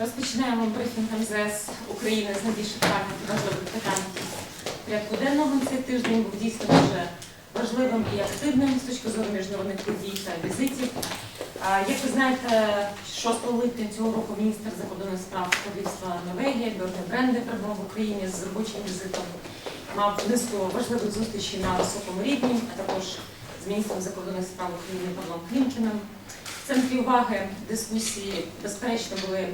Розпочинаємо брифінг МЗС України з найбільш актуальних і важливих питань порядку денного. Цей тиждень був дійсно дуже важливим і активним з точки зору міжнародних подій та візитів. Як ви знаєте, 6 липня цього року міністр закордонних справ Королівства Норвегія Бьорне Бренде прибув в Україні з робочим візитом. Мав низку важливих зустрічей на високому рівні, а також з міністром закордонних справ України Павлом Клімкіним. В центрі уваги дискусії, безперечно, були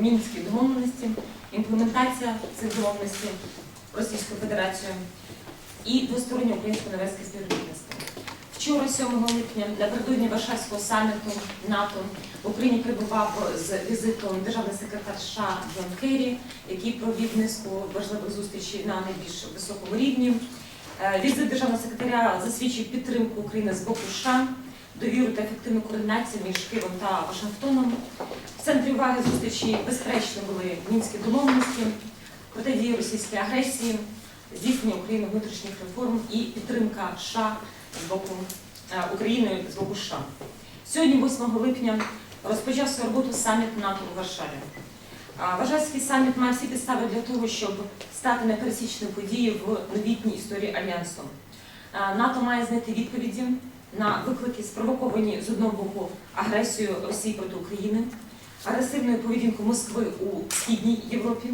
мінські домовленості, імплементація цих домовленостей Російською Федерацією і двостороннє українсько-норвезьке співробітництво. Вчора, 7 липня, напередодні Варшавського саміту НАТО в Україні прибував з візитом державний секретар США Джон Керрі, який провів низку важливих зустрічей на найбільш високому рівні. Е, Візит державного секретаря засвідчив підтримку України з боку США, довіру та ефективну координацію між Києвом та Вашингтоном. В центрі уваги зустрічі безперечно були мінські домовленості, протидії російській агресії, здійснення України внутрішніх реформ і підтримка США з боку е, України з боку США. Сьогодні, 8 липня, розпочав свою роботу саміт НАТО у Варшаві. Варшавський саміт має всі підстави для того, щоб стати непересічною подією в новітній історії альянсу. НАТО має знайти відповіді на виклики, спровоковані з одного боку агресією Росії проти України, агресивною поведінкою Москви у східній Європі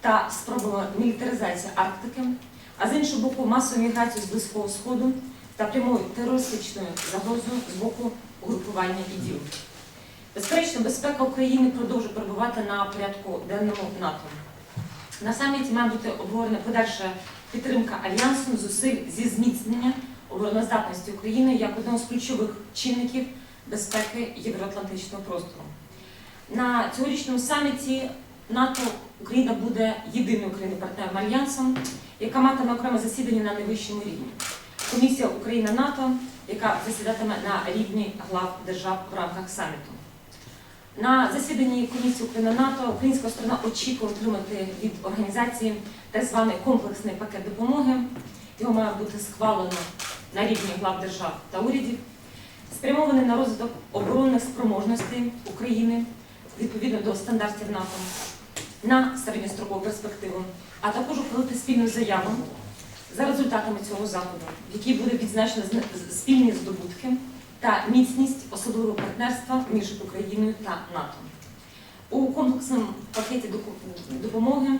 та спробами мілітаризації Арктики, а з іншого боку, масову міграцію з Близького Сходу та прямою терористичною загрозою з боку угрупування іділ. Безперечно, безпека України продовжує перебувати на порядку денному НАТО. На саміті має бути обговорена подальша підтримка альянсу зусиль зі зміцнення обороноздатності України як одного з ключових чинників безпеки євроатлантичного простору. На цьогорічному саміті НАТО Україна буде єдиною країною партнером альянсом, яка матиме окреме засідання на найвищому рівні. Комісія Україна НАТО, яка засідатиме на рівні глав держав в рамках саміту. На засіданні комісії Україна НАТО українська сторона очікує отримати від організації так званий комплексний пакет допомоги. Його має бути схвалено на рівні глав держав та урядів, спрямований на розвиток оборонних спроможностей України відповідно до стандартів НАТО на середньострокову перспективу, а також ухвалити спільну заяву за результатами цього заходу, в якій буде відзначено спільні здобутки та міцність особливого партнерства між Україною та НАТО. У комплексному пакеті допомоги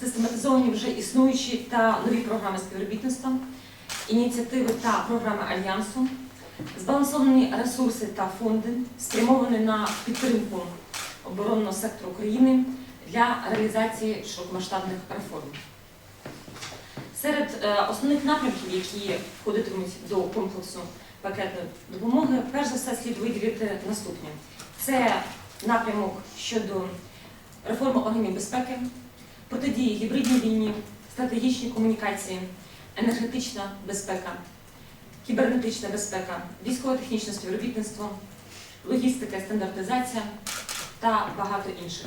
систематизовані вже існуючі та нові програми співробітництва, ініціативи та програми альянсу, збалансовані ресурси та фонди, спрямовані на підтримку оборонного сектору України для реалізації широкомасштабних реформ. Серед е, основних напрямків, які входитимуть до комплексу пакету допомоги, перш за все слід виділити наступні: це напрямок щодо реформи органів безпеки, протидії гібридній війні, стратегічні комунікації, енергетична безпека, кібернетична безпека, військово-технічне співробітництво, логістика стандартизація та багато інших.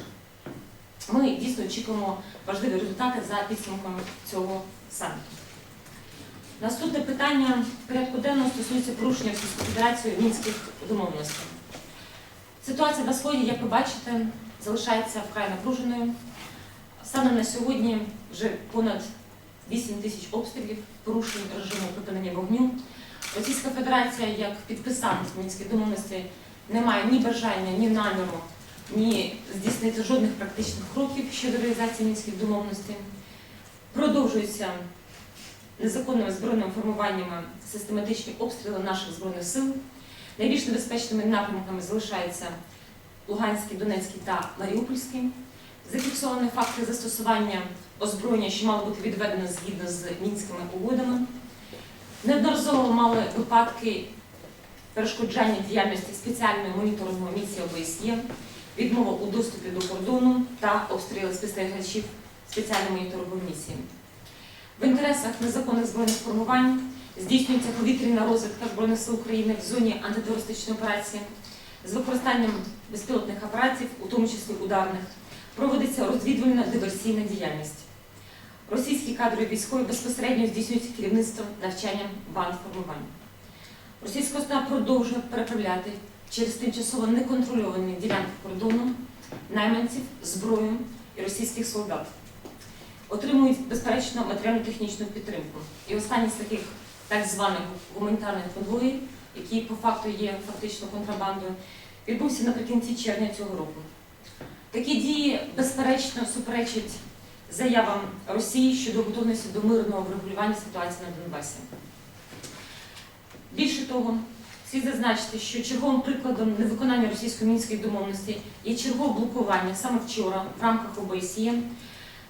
Ми дійсно очікуємо важливі результати за підсумками цього саміту. Наступне питання порядку денного стосується порушення Російською Федерацією мінських домовленостей. Ситуація на сході, як ви бачите, залишається вкрай напруженою. Станом на сьогодні вже понад 8 тисяч обстрілів, порушень режиму припинення вогню. Російська Федерація, як підписанець мінських домовленостей, не має ні бажання, ні наміру, ні здійснити жодних практичних кроків щодо реалізації мінських домовленостей. Продовжуються незаконними збройними формуваннями систематичні обстріли наших збройних сил. Найбільш небезпечними напрямками залишаються Луганський, Донецький та Маріупольський. Зафіксовані факти застосування озброєння, що мало бути відведено згідно з мінськими угодами. Неодноразово мали випадки перешкоджання діяльності спеціальної моніторингової місії ОБСЄ, відмова у доступі до кордону та обстріли спостерігачів спеціальної моніторингової місії. В інтересах незаконних збройних формувань здійснюється повітряна розвідка Збройних сил України в зоні антитерористичної операції з використанням безпілотних апаратів, у тому числі ударних, проводиться розвідувальна диверсійна діяльність. Російські кадрові військові безпосередньо здійснюють керівництво навчанням банд формувань. Російська сторона продовжує переправляти через тимчасово неконтрольовані ділянки кордону найманців, зброю і російських солдат. Отримують безперечно матеріально-технічну підтримку. І останній з таких так званих гуманітарних конвоїв, які по факту є фактично контрабандою, відбувся наприкінці червня цього року. Такі дії безперечно суперечать заявам Росії щодо готовності до мирного врегулювання ситуації на Донбасі. Більше того, слід зазначити, що черговим прикладом невиконання російсько-мінської домовленості є чергове блокування саме вчора в рамках ОБСЄ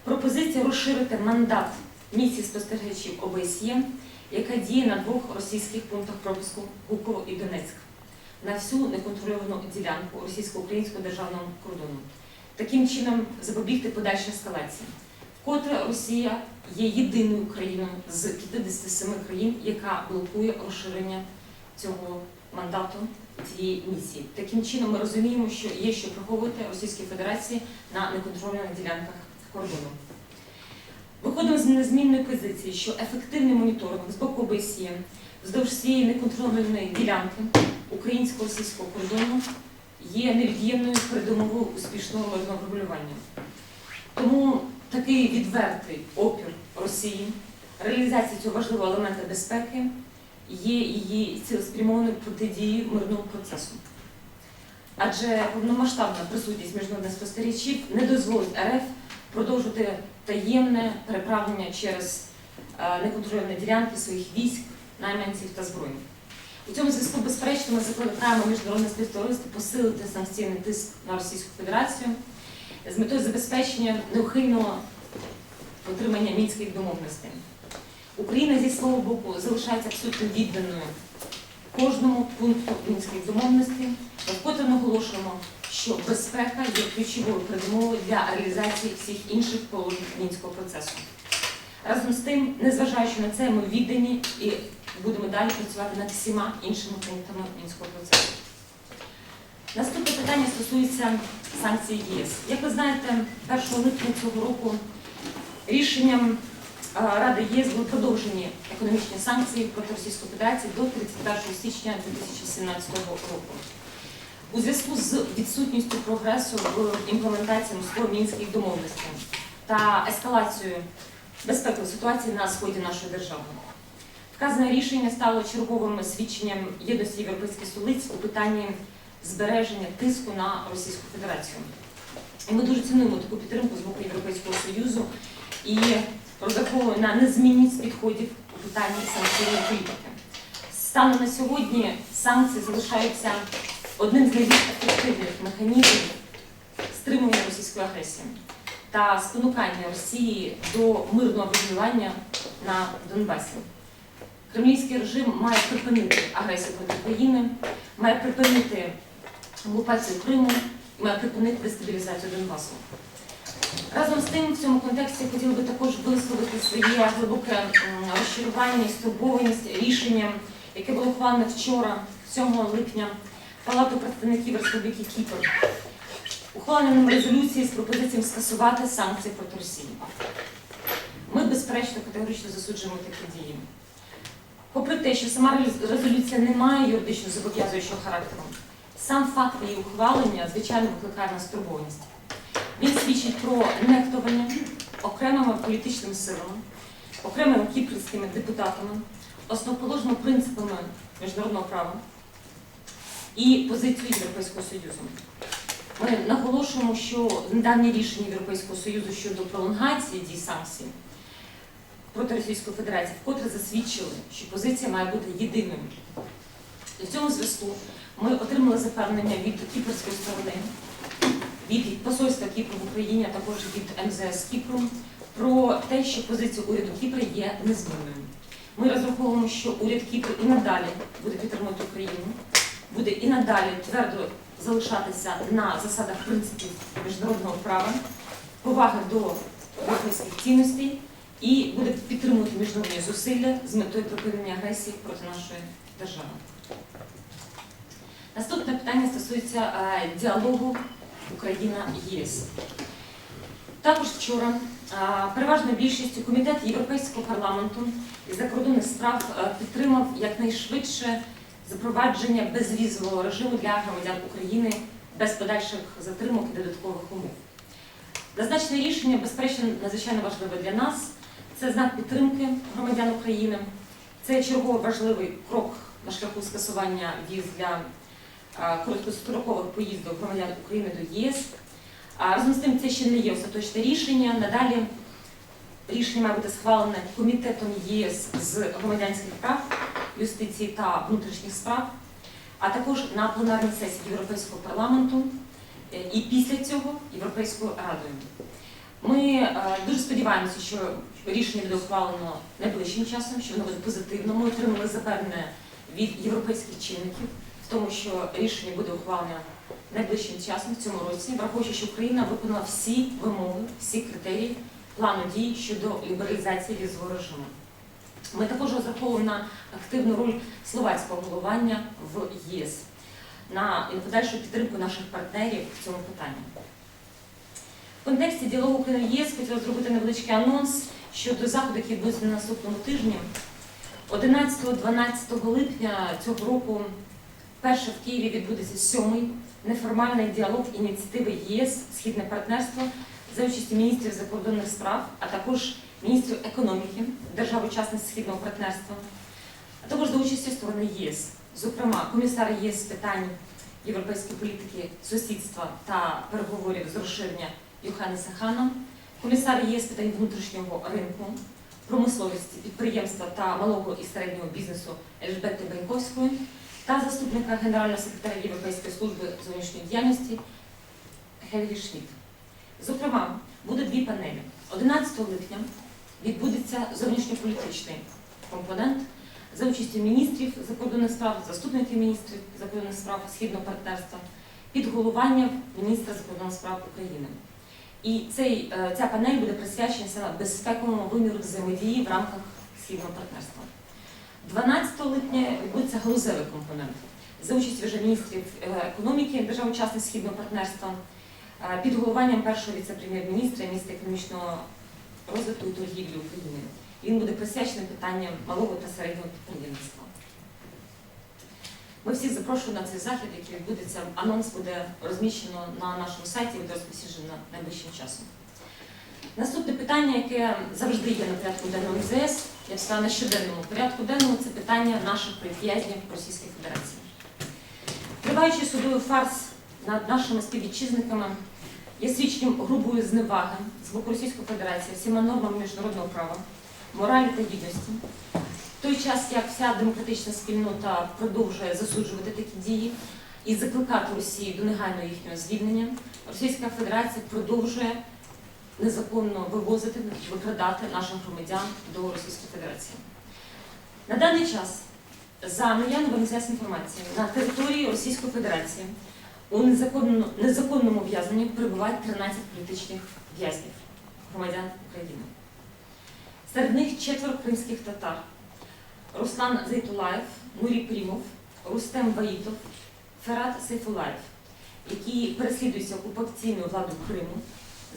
пропозиція розширити мандат місії спостерігачів ОБСЄ, яка діє на двох російських пунктах пропуску Гуково і Донецьк на всю неконтрольовану ділянку російсько-українського державного кордону. Таким чином запобігти подальшій ескалації. Вкотре Росія є єдиною країною з 57 країн, яка блокує розширення цього мандату цієї місії. Таким чином ми розуміємо, що є що приховувати Російській Федерації на неконтрольованих ділянках кордону. Виходимо з незмінної позиції, що ефективний моніторинг з боку ОБСЄ вздовж цієї неконтрольованої ділянки українсько-російського кордону є невід'ємною передумовою успішного мирного регулювання. Тому такий відвертий опір Росії, реалізація цього важливого елемента безпеки є її цілеспрямованою протидією мирному процесу. Адже повномасштабна присутність міжнародних спостерігачів не дозволить РФ продовжувати таємне переправлення через е, неконтрольовані ділянки своїх військ, найманців та зброї. У цьому зв'язку, безперечно, ми закликаємо міжнародне співтовариство посилити санкційний тиск на Російську Федерацію з метою забезпечення неухильного отримання мінських домовленостей. Україна зі свого боку залишається абсолютно відданою кожному пункту мінських домовленостей. Вкотре наголошуємо, що безпека є ключовою передумовою для реалізації всіх інших положень мінського процесу. Разом з тим, незважаючи на це, ми віддані і будемо далі працювати над всіма іншими пунктами мінського процесу. Наступне питання стосується санкцій ЄС. Як ви знаєте, 1 липня цього року рішенням Ради єС були продовжені економічні санкції проти Російської Федерації до 31 січня 2017 року. У зв'язку з відсутністю прогресу в імплементації Москва-Мінських домовленостей та ескалацією безпекової ситуації на сході нашої держави. Вказане рішення стало черговим свідченням єдності європейських столиць у питанні збереження тиску на Російську Федерацію. І ми дуже цінуємо таку підтримку з боку Європейського Союзу і розраховуємо на незмінність підходів у питанні санкційної політики. Станом на сьогодні санкції залишаються одним з найбільш ефективних механізмів стримування російської агресії та спонукання Росії до мирного врегулювання на Донбасі. Кремлівський режим має припинити агресію проти України, має припинити окупацію Криму і має припинити дестабілізацію Донбасу. Разом з тим, в цьому контексті хотіли би також висловити своє глибоке розчарування і стурбованість рішенням, яке було ухвалене вчора, 7 липня, Палату представників Республіки Кіпр. Ухваленням резолюції з пропозицією скасувати санкції проти Росії. Ми, безперечно, категорично засуджуємо такі дії. Попри те, що сама резолюція не має юридично зобов'язуючого характеру, сам факт її ухвалення, звичайно, викликає нас турбованість. Він свідчить про нехтування окремими політичними силами, окремими кіпрськими депутатами, основоположними принципами міжнародного права і позицією Європейського Союзу. Ми наголошуємо, що недавнє рішення Європейського Союзу щодо пролонгації дій санкцій проти Російської Федерації вкотре засвідчили, що позиція має бути єдиною. І в цьому зв'язку ми отримали запевнення від кіпрської сторони, від посольства Кіпру в Україні, а також від МЗС Кіпру про те, що позиція уряду Кіпра є незмінною. Ми розраховуємо, що уряд Кіпру і надалі буде підтримувати Україну, буде і надалі твердо залишатися на засадах принципів міжнародного права, поваги до європейських цінностей і буде підтримувати міжнародні зусилля з метою припинення агресії проти нашої держави. Наступне питання стосується е, діалогу Україна-ЄС. Також вчора е, переважною більшістю комітет Європейського парламенту із закордонних справ е, підтримав якнайшвидше запровадження безвізового режиму для громадян України без подальших затримок і додаткових умов. Зазначене рішення, безперечно, надзвичайно важливе для нас. Це знак підтримки громадян України. Це черговий важливий крок на шляху скасування віз для короткострокових поїздок громадян України до ЄС. Разом з тим, це ще не є остаточне рішення. Надалі рішення має бути схвалене комітетом ЄС з громадянських прав, юстиції та внутрішніх справ, а також на пленарній сесії Європейського парламенту е, і після цього Європейською радою. Ми е, дуже сподіваємося, що рішення буде ухвалено найближчим часом, що воно буде позитивно. Ми отримали запевнене від європейських чинників в тому, що рішення буде ухвалене найближчим часом в цьому році, враховуючи, що Україна виконала всі вимоги, всі критерії плану дій щодо лібералізації візового режиму. Ми також розраховуємо на активну роль словацького головування в ЄС на подальшу підтримку наших партнерів в цьому питанні. В контексті діалогу України ЄС хотіла зробити невеличкий анонс щодо заходу, який відбудеться на наступному тижні. 11-12 липня цього року вперше в Києві відбудеться сьомий неформальний діалог ініціативи ЄС Східне партнерство за участі міністрів закордонних справ, а також міністрів економіки держав-учасниць Східного партнерства, а також до участі сторони ЄС, зокрема комісар ЄС з питань європейської політики, сусідства та переговорів з розширення Йоханнеса Хана, комісар ЄС з питань внутрішнього ринку, промисловості, підприємства та малого і середнього бізнесу Ельжбети Беньковської та заступника генерального секретаря Європейської служби зовнішньої діяльності Хельгі Шмідт. Зокрема, буде дві панелі. 11 липня відбудеться зовнішньополітичний компонент за участю міністрів закордонних справ, заступників міністрів закордонних справ Східного партнерства під головуванням міністра закордонних справ України. І цей, е, ця панель буде присвячена безпековому виміру взаємодії в рамках Східного партнерства. 12 липня відбудеться галузевий компонент за участю вже міністрів е, економіки держав-учасниць Східного партнерства е, під головуванням першого віце-прем'єр-міністра міністра економічного розвитку і торгівлі України. Він буде присвячений питанням малого та середнього підприємництва. Ми всіх запрошуємо на цей захід, який відбудеться. Анонс буде розміщено на нашому сайті, буде розповсюджено найближчим часом. Наступне питання, яке завжди є на порядку денному МЗС, я б на щоденному порядку денному, це питання наших політв'язнів Російської Федерації. Триваючий судовий фарс над нашими співвітчизниками є свідченням грубої зневаги з боку Російської Федерації всіма нормами міжнародного права, моралі та гідності. Той час, як вся демократична спільнота продовжує засуджувати такі дії і закликати Росію до негайного їхнього звільнення, Російська Федерація продовжує незаконно вивозити, викрадати наших громадян до Російської Федерації. На даний час, за наявною інформації, на території Російської Федерації у незаконно- незаконному в'язненні перебувають 13 політичних в'язнів громадян України. Серед них четверо кримських татар. Руслан Зайтулаєв, Нурі Прімов, Рустем Ваїтов, Ферат Сейфулаєв, які переслідуються окупаційною владою Криму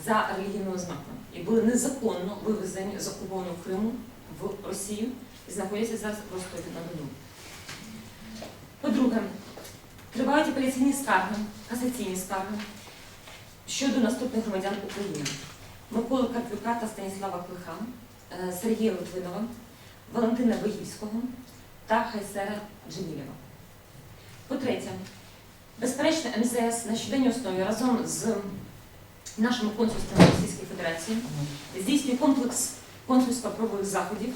за релігійною ознакою і були незаконно вивезені з окупованого Криму в Росію і знаходяться зараз в Ростові на Дону. По-друге, тривають апеляційні скарги, касаційні скарги щодо наступних громадян України. Миколи Карпюка та Станіслава Клиха, е, Сергія Литвинова, Валентина Виївського та Хайсера Джемілєва. По-третє, безперечно, МЗС на щоденній основі разом з нашими консульствами Російської Федерації здійснює комплекс консульсько-правових заходів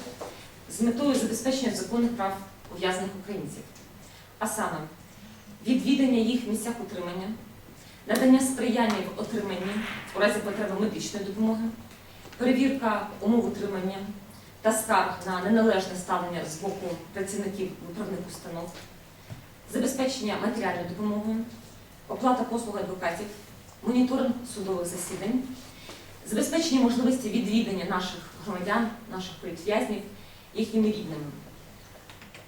з метою забезпечення законних прав ув'язнених українців, а саме відвідання їх в місцях утримання, надання сприяння в отриманні у разі потреби медичної допомоги, перевірка умов утримання та скарг на неналежне ставлення з боку працівників виправних установ, забезпечення матеріальною допомогою, оплата послуг адвокатів, моніторинг судових засідань, забезпечення можливості відвідання наших громадян, наших політв'язнів їхніми рідними.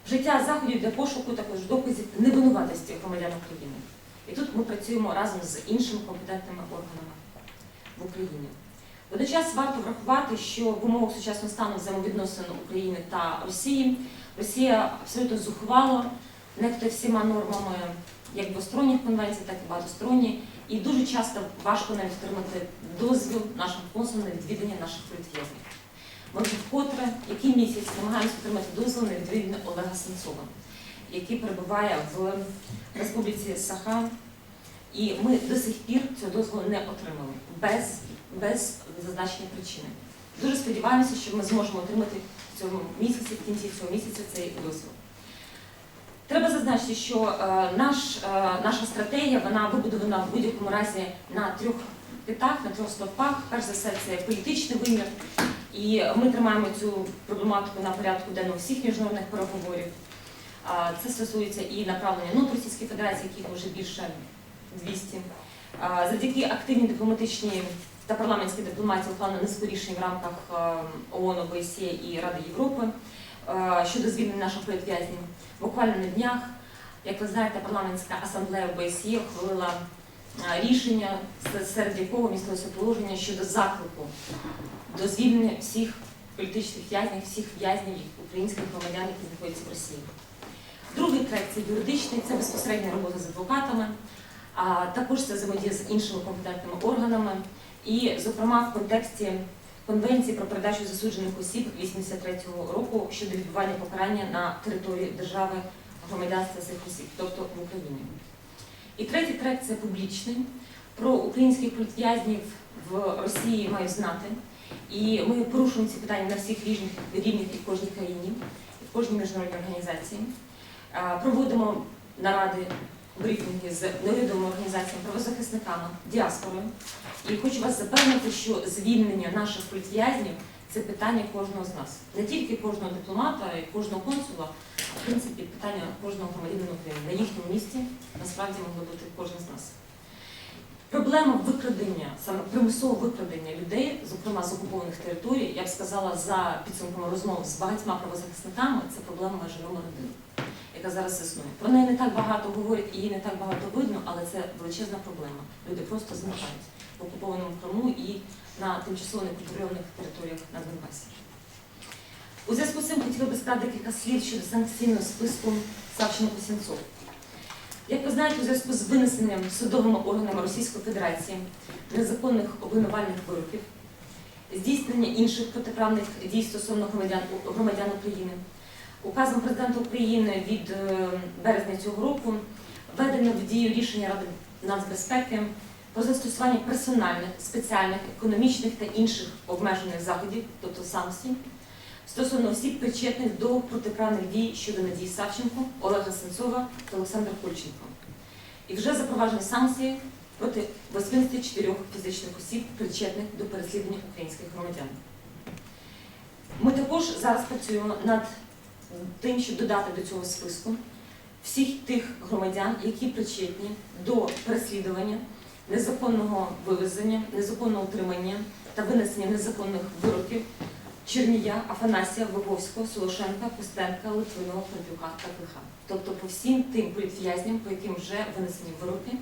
Вжиття заходів для пошуку також доказів невинуватості громадян України. І тут ми працюємо разом з іншими компетентними органами в Україні. Водночас варто врахувати, що в умовах сучасного стану взаємовідносин України та Росії Росія абсолютно зухвало нехтує всіма нормами як двосторонніх конвенцій, так і багатосторонні. І дуже часто важко навіть отримати дозвіл нашим консулам на відвідання наших політв'язнів. Ми вкотре, який місяць намагаємося отримати дозвіл на відвідання Олега Сенцова, який перебуває в Республіці Саха. І ми до сих пір цього дозволу не отримали без, без зазначення причини. Дуже сподіваємося, що ми зможемо отримати в цьому місяці, в кінці цього місяця цей дозвіл. Треба зазначити, що е, наш, е, наша стратегія вона вибудована в будь-якому разі на трьох питах, на трьох стовпах. Перш за все, це політичний вимір. І ми тримаємо цю проблематику на порядку денного всіх міжнародних переговорів. Це стосується і направлення НОТ Російської Федерації, яких вже більше 200. А, Завдяки активній дипломатичній та парламентській дипломатії ухвалено низку рішень в рамках е, ООН, ОБСЄ і Ради Європи е, щодо звільнення наших політв'язнів. Буквально на днях, як ви знаєте, парламентська асамблея ОБСЄ ухвалила е, рішення, серед якого містилося положення щодо заклику до звільнення всіх політичних в'язнів, всіх в'язнів українських громадян, які знаходяться в Росії. Другий трек це юридичний, це безпосередня робота з адвокатами, а також це взаємодія з іншими компетентними органами. І, зокрема, в контексті Конвенції про передачу засуджених осіб 83-го року щодо відбування покарання на території держави громадянства цих осіб, тобто в Україні. І третій трек це публічний. Про українських політв'язнів в Росії мають знати. І ми порушуємо ці питання на всіх рівнях, рівнях і в кожній країні, і в кожній міжнародній організації. Проводимо наради, брифінги з неурядовими організаціями, правозахисниками, діаспорою. І хочу вас запевнити, що звільнення наших політв'язнів це питання кожного з нас. Не тільки кожного дипломата і кожного консула, а в принципі питання кожного громадянина України. На їхньому місці насправді могло бути кожен з нас. Проблема викрадення, саме примусового викрадення людей, зокрема з окупованих територій, я б сказала, за підсумками розмов з багатьма правозахисниками, це проблема майже номер один, яка зараз існує. Про неї не так багато говорять і її не так багато видно, але це величезна проблема. Люди просто зникають в окупованому Криму і на тимчасово неконтрольованих територіях на Донбасі. У зв'язку з цим хотіла би сказати декілька слів щодо санкційного списку Савченко Сенцов. Як ви знаєте, у зв'язку з винесенням судовими органами Російської Федерації незаконних обвинувальних вироків, здійснення інших протиправних дій стосовно громадян, громадян України, указом президента України від е, березня цього року введено в дію рішення Ради нацбезпеки про застосування персональних, спеціальних, економічних та інших обмежених заходів, тобто санкцій, стосовно осіб, причетних до протиправних дій щодо Надії Савченко, Олега Сенцова та Олександра Кольченко. І вже запроваджені санкції проти 84 фізичних осіб, причетних до переслідування українських громадян. Ми також зараз працюємо над тим, щоб додати до цього списку всіх тих громадян, які причетні до переслідування, незаконного вивезення, незаконного утримання та винесення незаконних вироків Чернія, Афанасія, Виговського, Солошенка, Костенка, Литвиного, Карпюка та Клиха. Тобто по всім тим політв'язням, по яким вже винесені вироки,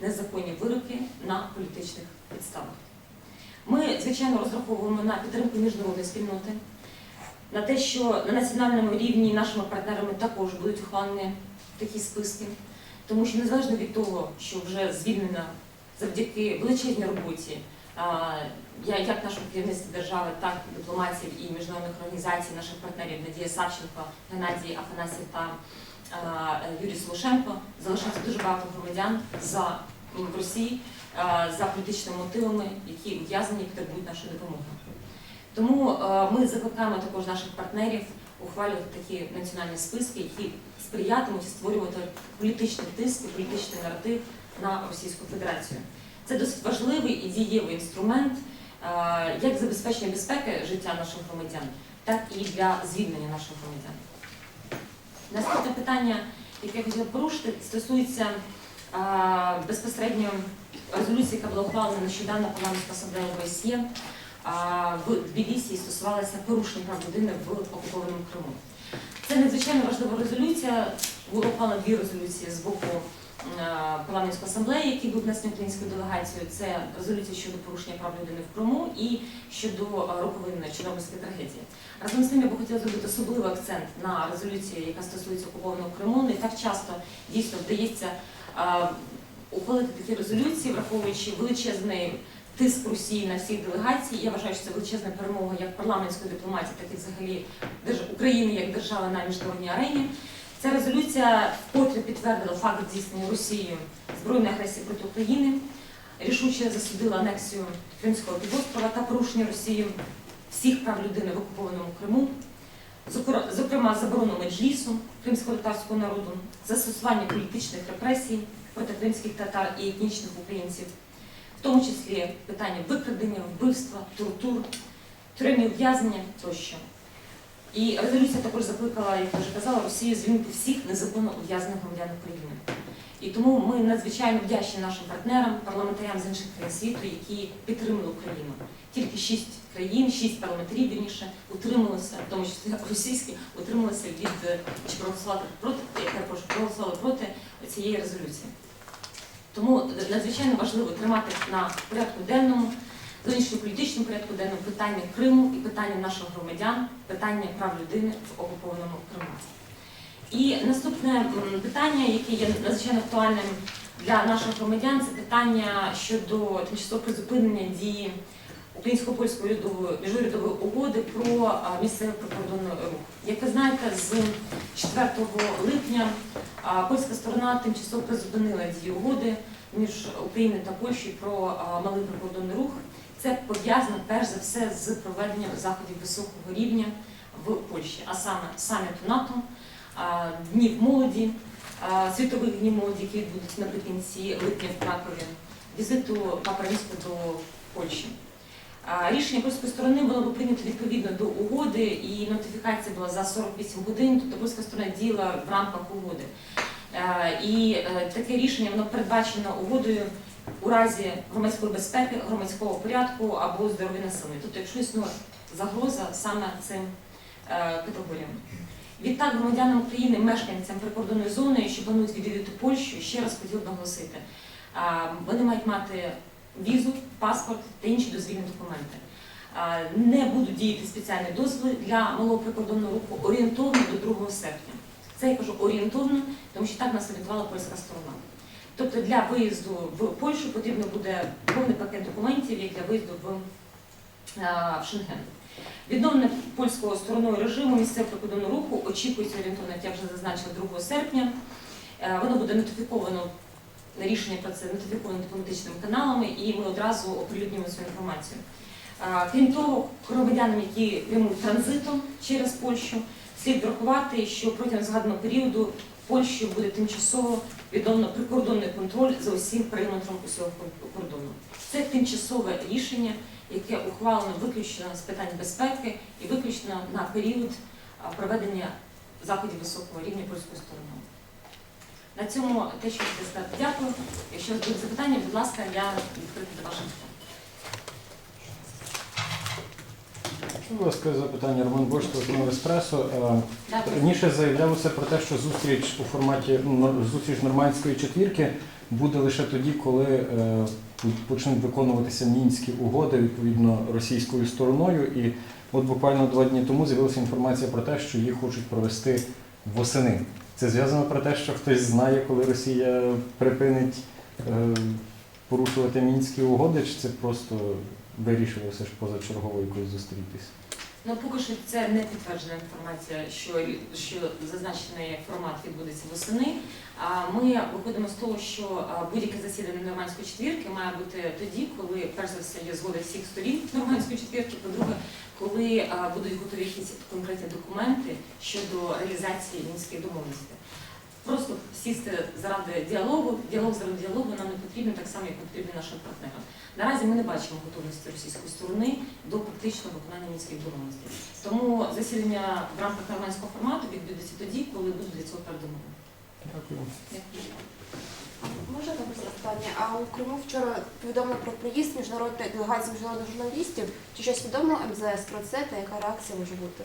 незаконні вироки на політичних підставах. Ми, звичайно, розраховуємо на підтримку міжнародної спільноти, на те, що на національному рівні нашими партнерами також будуть ухвалені такі списки, тому що незалежно від того, що вже звільнена завдяки величезній роботі як нашого керівництва держави, так і дипломатів і міжнародних організацій, наших партнерів Надія Савченко, Геннадій Афанасів та Юрій Солошенко залишається дуже багато громадян за в Росії за політичними мотивами, які ув'язані і потребують нашої допомоги. Тому е, ми закликаємо також наших партнерів ухвалювати такі національні списки, які сприятимуть створювати політичний тиск і політичний наратив на Російську Федерацію. Це досить важливий і дієвий інструмент е, як забезпечення безпеки життя наших громадян, так і для звільнення наших громадян. Наступне питання, яке я хотіла порушити, стосується е, безпосередньо резолюції, яка була ухвалена нещодавно парламентська асамблея ОБСЄ в Тбілісі і стосувалася порушень прав людини в окупованому Криму. Це надзвичайно важлива резолюція. Було дві резолюції з боку е, парламентської асамблеї, які були внесені українською делегацією. Це резолюція щодо порушення прав людини в Криму і щодо е, роковин Чорнобильської трагедії. Разом з тим я би хотіла зробити особливий акцент на резолюції, яка стосується окупованого Криму. Не так часто дійсно вдається ухвалити такі резолюції, враховуючи величезний тиск Росії на всіх делегацій. Я вважаю, що це величезна перемога як парламентської дипломатії, так і взагалі України як держави на міжнародній арені. Ця резолюція вкотре підтвердила факт здійснення Росією збройної агресії проти України, рішуче засудила анексію Кримського півострова та порушення Росією всіх прав людини в окупованому Криму, зокрема заборону меджлісу кримсько-татарського народу, застосування політичних репресій проти кримських татар і етнічних українців, в тому числі питання викрадення, вбивства, тортур, тюремні ув'язнення тощо. І резолюція також закликала, як вже казала, Росію звільнити всіх незаконно ув'язнених громадян України. І тому ми надзвичайно вдячні нашим партнерам, парламентарям з інших країн світу, які підтримали Україну. Тільки шість країн, шість парламентарів вірніше, утрималися, в тому числі російські, утрималися від чи проголосували проти, проти цієї резолюції. Тому надзвичайно важливо тримати на порядку денному, зовнішньополітичному порядку денному питання Криму і питання наших громадян, питання прав людини в окупованому Криму. І наступне питання, яке є надзвичайно актуальним для наших громадян, це питання щодо тимчасового призупинення дії українсько-польської урядової міжурядової угоди про місцевий прикордонний рух. Як ви знаєте, з 4 липня польська сторона тимчасово призупинила дію угоди між Україною та Польщею про малий прикордонний рух. Це пов'язано перш за все з проведенням заходів високого рівня в Польщі, а саме саміту НАТО, днів молоді, світових днів молоді, які відбудуться наприкінці липня в Кракові, візиту Папа до Польщі. Рішення польської сторони було б прийнято відповідно до угоди, і нотифікація була за 48 годин, тобто польська сторона діяла в рамках угоди. Е, І е, таке рішення воно передбачено угодою у разі громадської безпеки, громадського порядку або здоров'я населення. Тобто, якщо існує загроза саме цим е, категоріям. Відтак громадянам України, мешканцям прикордонної зони, що планують відвідати Польщу, ще раз хотів наголосити, вони мають мати візу, паспорт та інші дозвільні документи. Е, Не будуть діяти спеціальні дозволи для малого прикордонного руху орієнтовно до 2 серпня. Це я кажу орієнтовно, тому що так нас орієнтувала польська сторона. Тобто для виїзду в Польщу потрібно буде повний пакет документів, як для виїзду в, е, в Шенген. Відновлення польською стороною режиму місцевого прикордонного руху очікується орієнтовно, як я вже зазначила, 2 серпня. Е, Воно буде нотифіковано на рішення про це нотифіковано дипломатичними каналами, і ми одразу оприлюднюємо цю інформацію. Крім того, громадянам, які прямують транзитом через Польщу, слід врахувати, що протягом згаданого періоду Польщею буде тимчасово відновлено прикордонний контроль за усім периметром усього кордону. Це тимчасове рішення, яке ухвалено виключно з питань безпеки і виключно на період проведення заходів високого рівня польською стороною. На цьому те, що я сказати, дякую. Якщо будуть запитання, будь ласка, я відкрита до ваших питань. Будь ласка, запитання Роман Бошко, «Основа еспресо. Е, Раніше заявлялося про те, що зустріч у форматі зустріч нормандської четвірки буде лише тоді, коли е, почнуть виконуватися мінські угоди відповідно російською стороною. І от буквально два дні тому з'явилася інформація про те, що їх хочуть провести восени. Це зв'язано про те, що хтось знає, коли Росія припинить е, порушувати мінські угоди, чи це просто вирішили все ж позачергово якось зустрітись? Ну, поки що це не підтверджена інформація, що, що зазначений формат відбудеться восени. А ми виходимо з того, що будь-яке засідання нормандської четвірки має бути тоді, коли перш за все є згода всіх сторін нормандської четвірки. По-друге, коли будуть готові якісь конкретні документи щодо реалізації мінських домовленостей. Просто сісти заради діалогу, діалог заради діалогу нам не потрібен так само, як потрібен нашим партнерам. Наразі ми не бачимо готовності російської сторони до практичного виконання мінських домовленостей. Тому засідання в рамках нормандського формату відбудеться тоді, коли будуть для цього передумови. Дякую. Дякую. Можна також запитання? А у Криму вчора повідомили про приїзд міжнародної делегації міжнародних журналістів. Чи щось відомо МЗС про це та яка реакція може бути?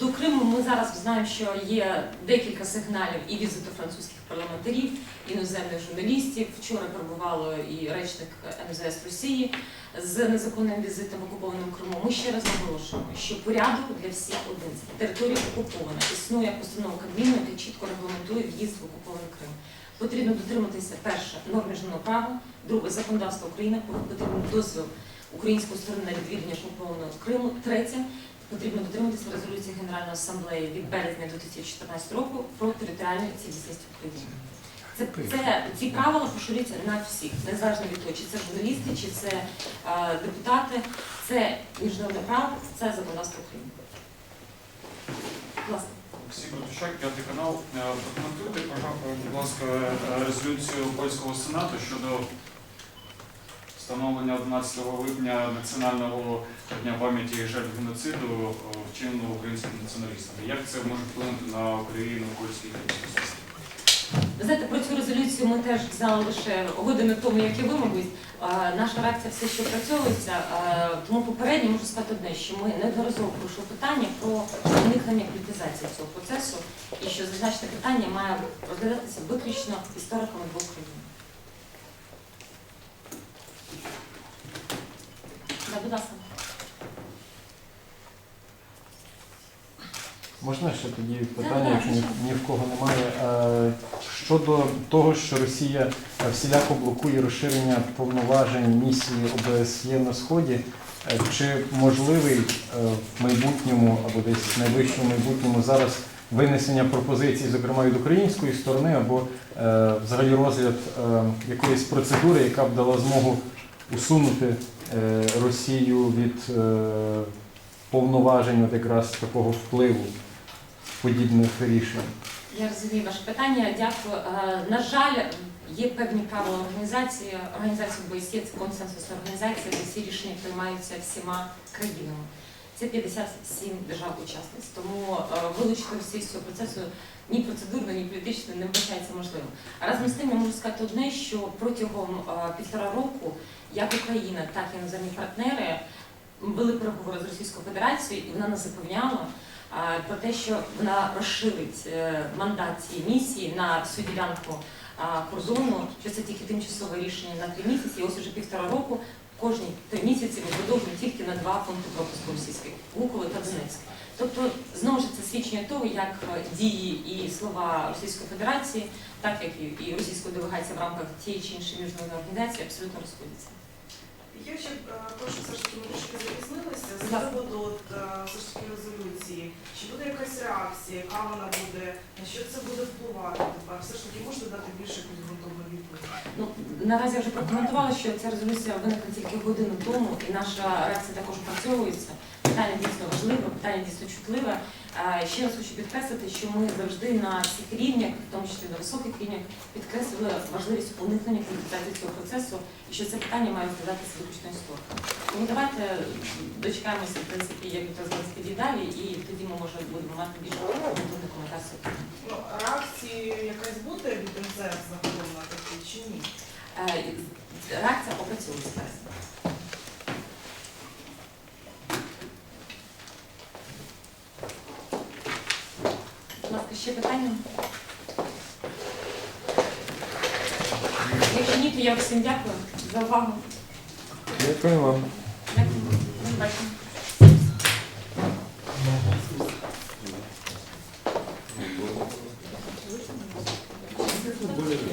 До Криму ми зараз знаємо, що є декілька сигналів і візиту французьких парламентарів, іноземних журналістів. Вчора перебувало і речник МЗС Росії з незаконним візитом в окупованому Криму. Ми ще раз наголошуємо, що порядок для всіх один. Територія окупована. Існує постанова Кабміну, яка чітко регламентує в'їзд в окупований Крим. Потрібно дотриматися перше норм міжнародного права, друге законодавство України, потрібен дозвіл української сторони на відвідання окупованого Криму. Третє потрібно дотриматися резолюції Генеральної асамблеї від березня 2014 року про територіальну цілісність України. Це, це ці правила поширюються на всіх, незалежно від того, чи це журналісти, чи це е, депутати, це міжнародне право, це законодавство України. Власне. Олексій Братущак, п'ятий канал. Е, Прокоментуйте, будь ласка, е, резолюцію польського сенату щодо встановлення 11 липня національного дня пам'яті жертв геноциду е, вчиненого українськими націоналістами. Як це може вплинути на Україну польський конфлікт? Ви знаєте, про цю резолюцію ми теж знали лише години тому, як і ви, мабуть. Наша реакція все ще опрацьовується. Е, Тому попередньо можу сказати одне, що ми неодноразово порушили питання про уникнення політизації цього процесу і що зазначене питання має розглядатися виключно істориками двох країн. Да, будь ласка. Можна ще тоді питання, якщо ні, ні в кого немає. Е, Щодо того, що Росія е, всіляко блокує розширення повноважень місії ОБСЄ на Сході, е, чи можливий е, в майбутньому або десь в найближчому майбутньому зараз винесення пропозицій, зокрема від української сторони, або е, взагалі розгляд е, якоїсь процедури, яка б дала змогу усунути Росію від е, повноважень, от якраз такого впливу подібних рішень. Я розумію ваше питання. Дякую. Е, На жаль, є певні правила організації. Організація ОБСЄ – це консенсусна організація, де всі рішення приймаються всіма країнами. Це 57 держав-учасниць. Тому е, вилучити Росію з цього процесу ні процедурно, ні політично не вбачається можливим. А разом з тим я можу сказати одне, що протягом е, півтора року як Україна, так і іноземні партнери вели переговори з Російською Федерацією, і вона нас запевняла, про те, що вона розширить е, мандат цієї місії на всю ділянку кордону, що це тільки тимчасове рішення на три місяці. І ось уже півтора року кожні місяці ми продовжуємо тільки на два пункти пропуску російських Лукове та Донецьк. Тобто, знову ж це свідчення того, як е, дії і слова Російської Федерації, так як і російської делегації в рамках тієї чи іншої міжнародної організації абсолютно розходяться. Я ще е, прошу все ж таки ми трошки запізнилися з приводу от, е, все ж таки резолюції. Чи буде якась реакція, яка вона буде, на що це буде впливати тепер? Все ж таки можете дати більше якусь ґрунтовну відповідь? Ну наразі я вже прокоментувала, що ця резолюція виникла тільки годину тому, і наша реакція також опрацьовується. Питання дійсно важливе, питання дійсно чутливе. Е, Ще раз хочу підкреслити, що ми завжди на всіх рівнях, в тому числі на високих рівнях, підкреслили важливість уникнення політизації цього процесу і що це питання має розглядатися виключно істориками. Тому давайте дочекаємося, в принципі, як це зараз піде далі, і тоді ми може будемо мати більш обґрунтований коментар з цього питання. Ну, реакції якась буде від МЗС загалом на такі чи ні? Е, Реакція опрацьовується зараз. Ще питання? Якщо ні, то я всім дякую за увагу. Дякую вам.